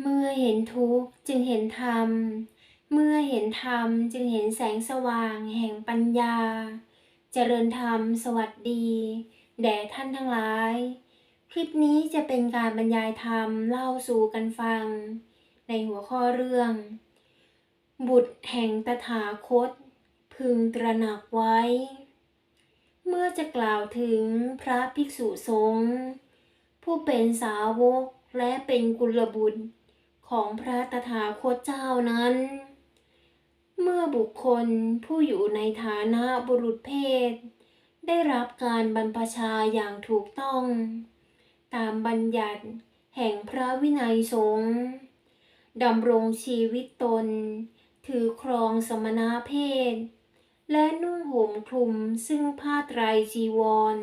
เมื่อเห็นทุกข์จึงเห็นธรรม เมื่อเห็นธรรมจึงเห็นแสงสว่างแห่งปัญญา เจริญธรรมสวัสดี แด่ท่านทั้งหลาย คลิปนี้จะเป็นการบรรยายธรรมเล่าสู่กันฟัง ในหัวข้อเรื่อง บุตรแห่งตถาคต พึงตระหนักไว้ เมื่อจะกล่าวถึงพระภิกษุสงฆ์ผู้เป็นสาวกและเป็นกุลบุตร ของพระตถาคตเจ้านั้น เมื่อบุคคลผู้อยู่ในฐานะบุรุษเพศ ได้รับการบรรพชาอย่างถูกต้อง ตามบัญญัติแห่งพระวินัยสงฆ์ดำรงชีวิตตน ถือครองสมณะเพศ และนุ่งห่มคลุมซึ่งผ้าไตรจีวร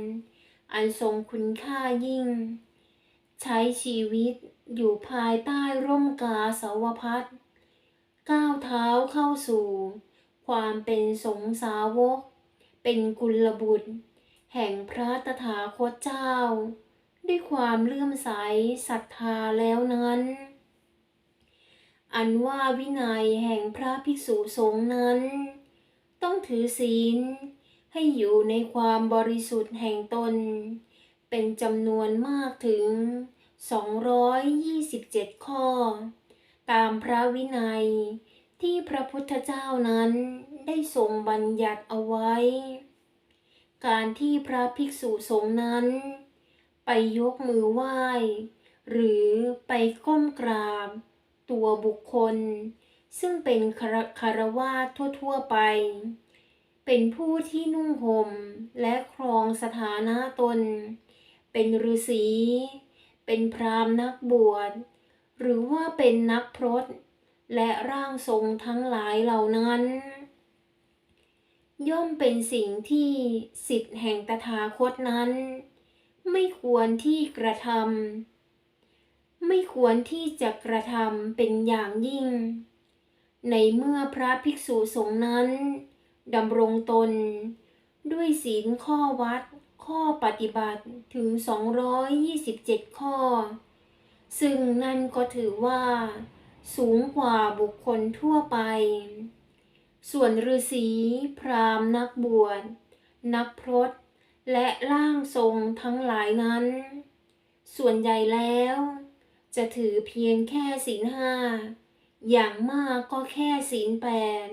อันทรงคุณค่ายิ่ง ใช้ชีวิตอยู่ภายใต้ร่มกาสาวพัดก้าวเท้าเข้าสู่ ความเป็นสงสาวก เป็นกุลบุตร แห่งพระตถาคตเจ้า ด้วยความเลื่อมใสศรัทธาแล้วนั้น อันว่าวินัยแห่งพระภิกษุสงฆ์นั้น ต้องถือศีลให้อยู่ในความบริสุทธิ์แห่งตน เป็นจำนวนมากถึง 227 ข้อ ตามพระวินัยที่พระพุทธเจ้านั้นได้ทรงบัญญัติเอาไว้ การที่พระภิกษุสงฆ์นั้น ไปยกมือไหว้ หรือไปก้มกราบ ตัวบุคคล ซึ่งเป็นคารวาสทั่วๆไป เป็นผู้ที่นุ่งห่มและครองสถานะตน เป็นฤาษี เป็นพราหมณ์นักบวช หรือว่าเป็นนักพรตและร่างทรงทั้งหลายเหล่านั้น ย่อมเป็นสิ่งที่สิทธิ์แห่งตถาคตนั้น ไม่ควรที่กระทำไม่ควรที่จะกระทำเป็นอย่างยิ่ง ในเมื่อพระภิกษุสงฆ์นั้นดำรงตน ด้วยศีลข้อวัด ข้อปฏิบัติถึง 227 ข้อ ซึ่งนั่นก็ถือว่า สูงกว่าบุคคลทั่วไป ส่วนฤาษีพราหมณ์นักบวช นักพรตและร่างทรงทั้งหลายนั้น ส่วนใหญ่แล้ว จะถือเพียงแค่ศีลห้าอย่างมากก็แค่ศีลแปด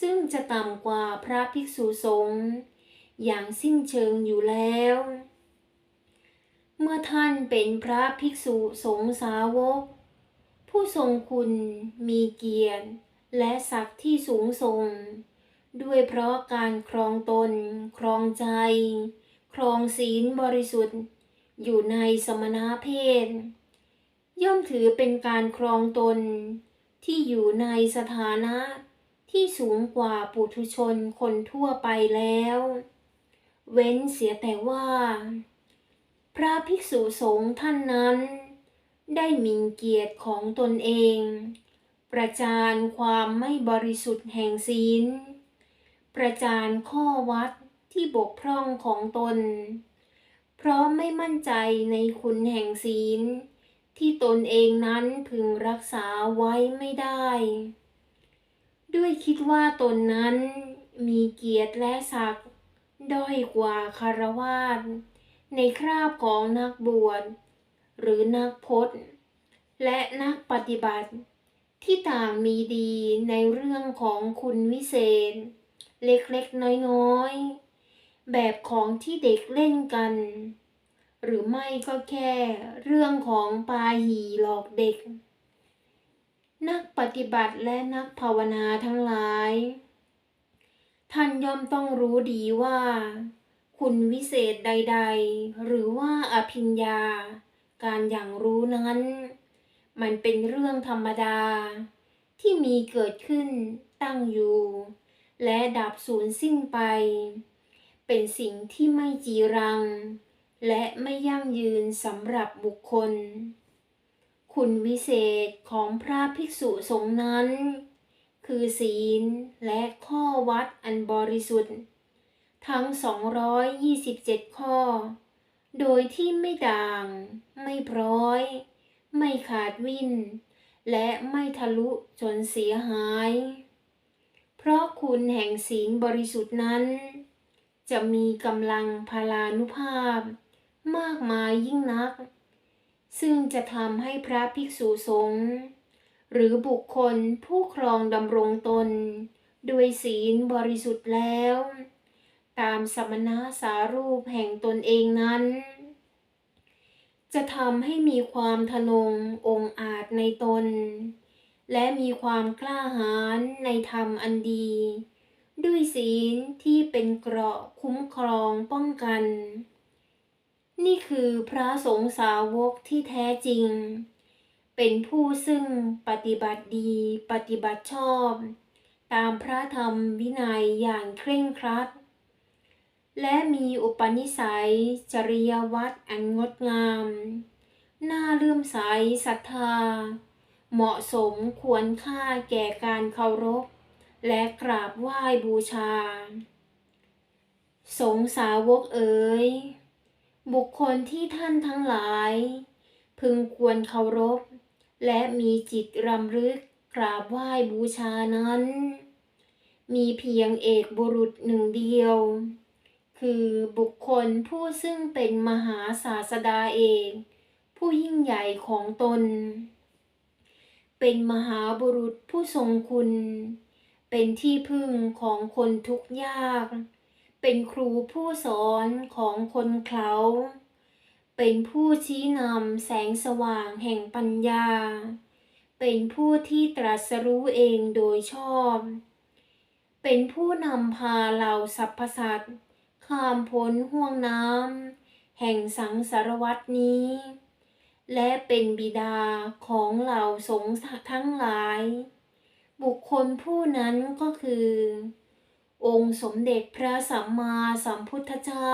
ซึ่งจะต่ำกว่าพระภิกษุสงฆ์ อย่างสิ้นเชิงอยู่แล้ว เมื่อท่านเป็นพระภิกษุสงฆ์สาวก ผู้ทรงคุณมีเกียรติและศักดิ์ที่สูงส่ง ด้วยเพราะการครองตน ครองใจ ครองศีลบริสุทธิ์ อยู่ในสมณเพศ ย่อมถือเป็นการครองตนที่อยู่ในสถานะที่สูงกว่าปุถุชนคนทั่วไปแล้ว เว้นเสียแต่ว่า พระภิกษุสงฆ์ท่านนั้น ได้มินเกียรติของตนเอง ประจานความไม่บริสุทธิ์แห่งศีล ประจานข้อวัดที่บกพร่องของตน เพราะไม่มั่นใจในคุณแห่งศีล ที่ตนเองนั้นพึงรักษาไว้ไม่ได้ ด้วยคิดว่าตนนั้นมีเกียรติและศักดิ์ ด้อยกว่าคารวาสในคราบของนักบวชหรือนักพจน์ และนักปฏิบัติ ที่ต่างมีดีในเรื่องของคุณวิเศษ เล็กๆน้อยๆ แบบของที่เด็กเล่นกัน หรือไม่ก็แค่เรื่องของปาหีหลอกเด็ก นักปฏิบัติและนักภาวนาทั้งหลาย ท่านย่อมต้องรู้ดีว่า คุณวิเศษใด ๆ หรือว่าอภิญญา การอย่างรู้นั้น มันเป็นเรื่องธรรมดา ที่มีเกิดขึ้นตั้งอยู่ และดับสูญสิ้นไป เป็นสิ่งที่ไม่จีรัง และไม่ยั่งยืนสำหรับบุคคล คุณวิเศษของพระภิกษุสงฆ์นั้น คือศีลและข้อวัดอันบริสุทธิ์ ทั้ง 227 ข้อ โดยที่ไม่ด่าง ไม่พร้อย ไม่ขาดวิน และไม่ทะลุจนเสียหาย เพราะคุณแห่งศีลบริสุทธิ์นั้น จะมีกำลังพลานุภาพ มากมายยิ่งนัก ซึ่งจะทำให้พระภิกษุสงฆ์ หรือบุคคลผู้ครองดำรงตน ด้วยศีลบริสุทธิ์แล้ว ตามสมณะสารูปแห่งตนเองนั้น จะทำให้มีความทะนงองอาจในตน และมีความกล้าหาญในธรรมอันดี ด้วยศีลที่เป็นเกราะคุ้มครองป้องกัน นี่คือพระสงฆ์สาวกที่แท้จริง เป็นผู้ซึ่งปฏิบัติดีปฏิบัติชอบ ตามพระธรรมวินัยอย่างเคร่งครัด และมีอุปนิสัยจริยวัตรอันงดงาม น่าเลื่อมใสศรัทธา เหมาะสมควรค่าแก่การเคารพ และกราบไหว้บูชา สงสาวกเอ๋ยบุคคลที่ท่านทั้งหลาย พึงควรเคารพ และมีจิตรำลึกกราบไหว้บูชานั้น มีเพียงเอกบุรุษหนึ่งเดียว คือบุคคลผู้ซึ่งเป็นมหาศาสดาเอกผู้ยิ่งใหญ่ของตน เป็นมหาบุรุษผู้ทรงคุณ เป็นที่พึ่งของคนทุกยาก เป็นครูผู้สอนของคนเขา เป็นผู้ชี้นำแสงสว่างแห่งปัญญา เป็นผู้ที่ตรัสรู้เองโดยชอบ เป็นผู้นำพาเหล่าสรรพสัตว์ข้ามพ้นห่วงน้ำแห่งสังสารวัตนี้ และเป็นบิดาของเหล่าสงฆ์ทั้งหลาย บุคคลผู้นั้นก็คือ องค์สมเด็จพระสัมมาสัมพุทธเจ้า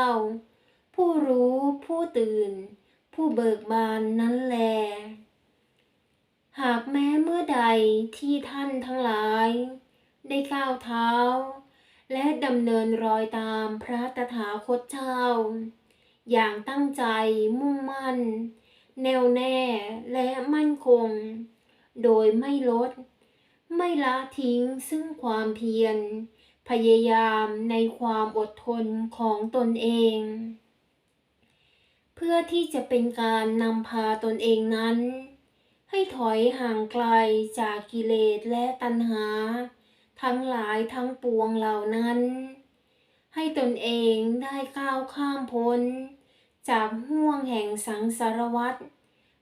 ผู้รู้ผู้ตื่น ผู้เบิกบานนั้นแล หากแม้เมื่อใดที่ท่านทั้งหลาย ได้ก้าวเท้า และดำเนินรอยตามพระตถาคตเจ้า อย่างตั้งใจมุ่งมั่น แน่วแน่และมั่นคง โดยไม่ลด ไม่ละทิ้งซึ่งความเพียรพยายามในความอดทนของตนเอง พื่อที่จะเป็นการนำพาตนเองนั้น ให้ถอยห่างไกลจากกิเลสและตัณหา ทั้งหลายทั้งปวงเหล่านั้น ให้ตนเองได้ก้าวข้ามพ้น จากห่วงแห่งสังสารวัฏ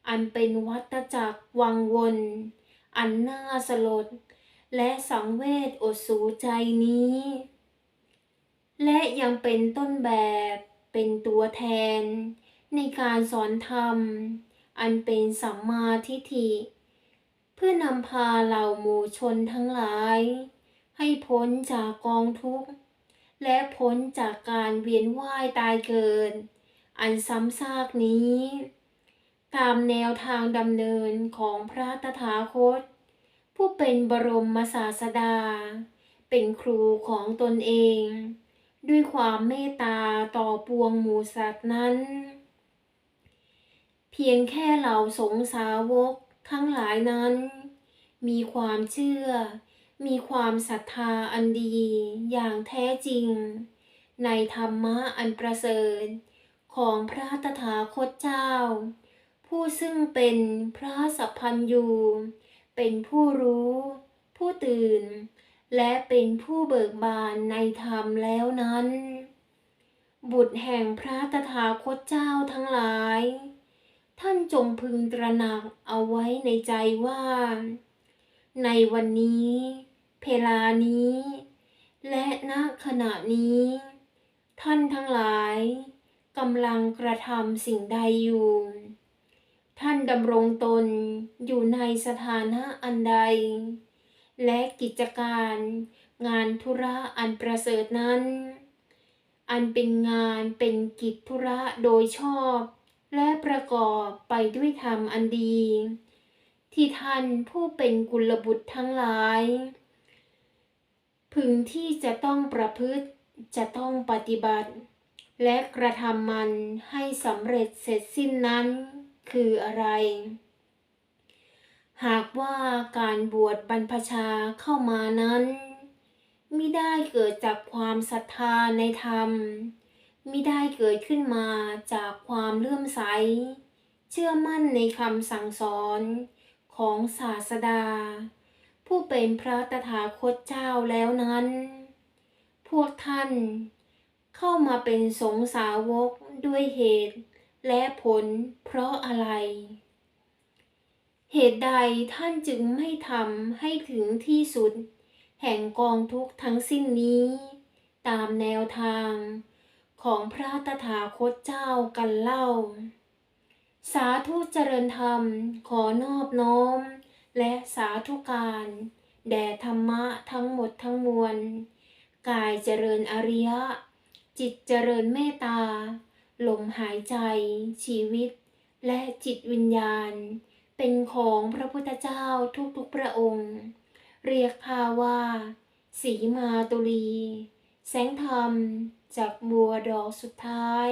อันเป็นวัฏจักรวังวน อันน่าสลด และสังเวชอดสูใจนี้ และยังเป็นต้นแบบเป็นตัวแทน ในการสอนธรรม อันเป็นสัมมาทิฏฐิ เพื่อนำพาเหล่าหมู่ชนทั้งหลาย ให้พ้นจากกองทุกข์ และพ้นจากการเวียนว่ายตายเกิด อันซ้ำซากนี้ ตามแนวทางดำเนินของพระตถาคต ผู้เป็นบรมศาสดา เป็นครูของตนเอง ด้วยความเมตตาต่อปวงหมูสัตว์นั้น พียงแค่เหล่าสงสาวกทั้งหลายนั้น มีความเชื่อ มีความศรัทธาอันดีอย่างแท้จริง ในธรรมะอันประเสริฐของพระตถาคตเจ้า ผู้ซึ่งเป็นพระสัพพัญยูเป็นผู้รู้ ผู้ตื่น และเป็นผู้เบิกบานในธรรมแล้วนั้น บุตรแห่งพระตถาคตเจ้าทั้งหลาย ท่านจงพึงตระหนักเอาไว้ในใจว่า ในวันนี้ เพลานี้ และณขณะนี้ ท่านทั้งหลายกำลังกระทำสิ่งใดอยู่ ท่านดำรงตนอยู่ในสถานะอันใด และกิจการงานธุระอันประเสริฐนั้น อันเป็นงานเป็นกิจธุระโดยชอบ และประกอบไปด้วยธรรมอันดี ที่ท่านผู้เป็นกุลบุตรทั้งหลาย พึงที่จะต้องประพฤติจะต้องปฏิบัติ และกระทำมันให้สำเร็จเสร็จสิ้นนั้นคืออะไร หากว่าการบวชบรรพชาเข้ามานั้นไมิได้เกิดจากความศรัทธาในธรรม มิได้เกิดขึ้นมาจากความเลื่อมใส เชื่อมั่นในคำสั่งสอนของศาสดา ผู้เป็นพระตถาคตเจ้าแล้วนั้น พวกท่านเข้ามาเป็นสงสาวกด้วยเหตุและผลเพราะอะไร เหตุใดท่านจึงไม่ทำให้ถึงที่สุด แห่งกองทุกข์ทั้งสิ้นนี้ ตามแนวทาง ของพระตถาคตเจ้ากันเล่า สาธุเจริญธรรมขอนอบน้อม และสาธุการ แด่ธรรมะทั้งหมดทั้งมวล กายเจริญอริยะ จิตเจริญเมตตาลมหายใจ ชีวิต และจิตวิญญาณ เป็นของพระพุทธเจ้าทุกๆพระองค์ เรียกพาว่า สีมาตุลี แสงธรรมจากบัวดอกสุดท้าย